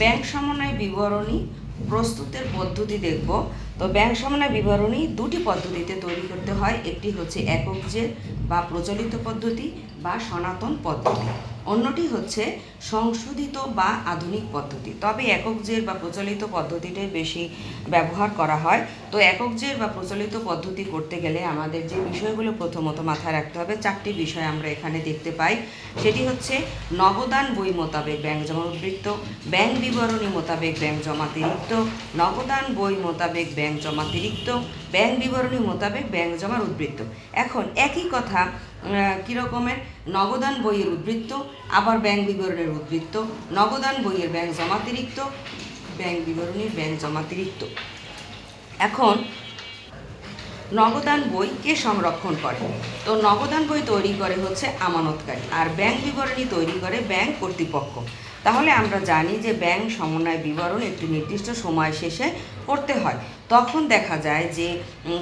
Bank সমন্বয় বিবরণী প্রস্তুতের পদ্ধতি দেখব। তো ব্যাংক সমন্বয় বিবরণী দুটি পদ্ধতিতে তৈরি করতে হয়। একটি হচ্ছে একক যে বা প্রচলিত পদ্ধতি বা সনাতন পদ্ধতি। অন্যটি হচ্ছে সংশোধিত বা আধুনিক পদ্ধতি। তবে একক জের বা প্রচলিত পদ্ধতিটাই বেশি ব্যবহার করা হয়। তো একক জের বা প্রচলিত পদ্ধতি করতে গেলে আমাদের যে বিষয়গুলো প্রথমত মাথায় রাখতে হবে, চারটি বিষয় আমরা এখানে দেখতে পাই। সেটি হচ্ছে নবদান বই মোতাবেক ব্যাংক জমা উদ্বৃত্ত ব্যাংক বিবরণী মোতাবেক ব্যাংক জমাতিরিক্ত, নবদান বই মোতাবেক ব্যাংক জমাতিরিক্ত, ব্যাংক বিবরণী মোতাবেক ব্যাংক জমার উদ্বৃত্ত। এখন একই কথা আহ, কী নগদান বইয়ের উদ্বৃত্ত আবার ব্যাংক বিবরণের উদ্বৃত্ত নগদান বইয়ের ব্যাংক জমাতিরিক্ত ব্যাংক বিবরণীর ব্যাংক জমাতিরিক্ত। এখন নগদান বই কে সংরক্ষণ করে? তো নগদান বই তৈরি করে হচ্ছে আমানতকারী আর ব্যাংক বিবরণী তৈরি করে ব্যাংক কর্তৃপক্ষ। তাহলে আমরা জানি যে ব্যাংক সমন্বয় বিবরণ একটি নির্দিষ্ট সময় শেষে করতে হয়। তখন দেখা যায় যে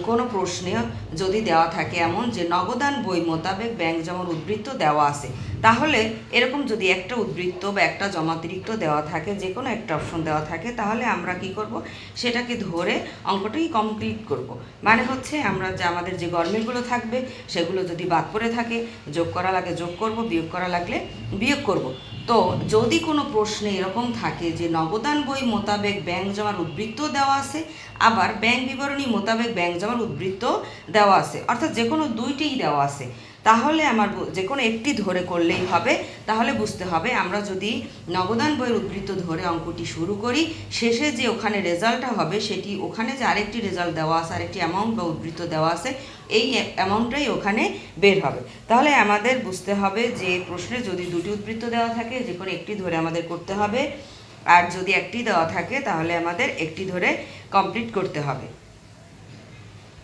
কোনো প্রশ্নে যদি দেওয়া থাকে এমন যে, নগদান বই মোতাবেক ব্যাংক জমার উদ্বৃত্ত দেওয়া আছে, তাহলে এরকম যদি একটা উদ্বৃত্ত বা একটা জমাতিরিক্ত দেওয়া থাকে যে কোনো একটা অপশন দেওয়া থাকে, তাহলে আমরা কি করব? সেটাকে ধরে অঙ্কটাই কমপ্লিট করব। মানে হচ্ছে আমরা যে, আমাদের যে গরমিলগুলো থাকবে, সেগুলো যদি বাদ পড়ে থাকে, যোগ করা লাগে যোগ করব, বিয়োগ করা লাগলে বিয়োগ করব। তো যদি কোনো প্রশ্নে এরকম থাকে যে নবদান বই মোতাবেক ব্যাংক জমার উদ্বৃত্ত দেওয়া আছে, আবার ব্যাংক বিবরণী মোতাবেক ব্যাংক জমার উদ্বৃত্ত দেওয়া আছে, অর্থাৎ যে কোনো দুইটিই দেওয়া আছে তাহলে আমার যে কোনো একটি ধরে করলেই হবে। তাহলে বুঝতে হবে, আমরা যদি নবদান বইয়ের উদ্বৃত্ত ধরে অঙ্কটি শুরু করি, শেষে যে ওখানে রেজাল্টটা হবে, সেটি ওখানে যে আরেকটি রেজাল্ট দেওয়া আছে, আরেকটি অ্যামাউন্ট বা উদ্বৃত্ত দেওয়া আছে, এই অ্যামাউন্টটাই ওখানে বের হবে। তাহলে আমাদের বুঝতে হবে যে প্রশ্নে যদি দুটি উদ্বৃত্ত দেওয়া থাকে, যে কোনো একটি ধরে আমাদের করতে হবে। আর যদি একটি দেওয়া থাকে, তাহলে আমাদের একটি ধরে কমপ্লিট করতে হবে।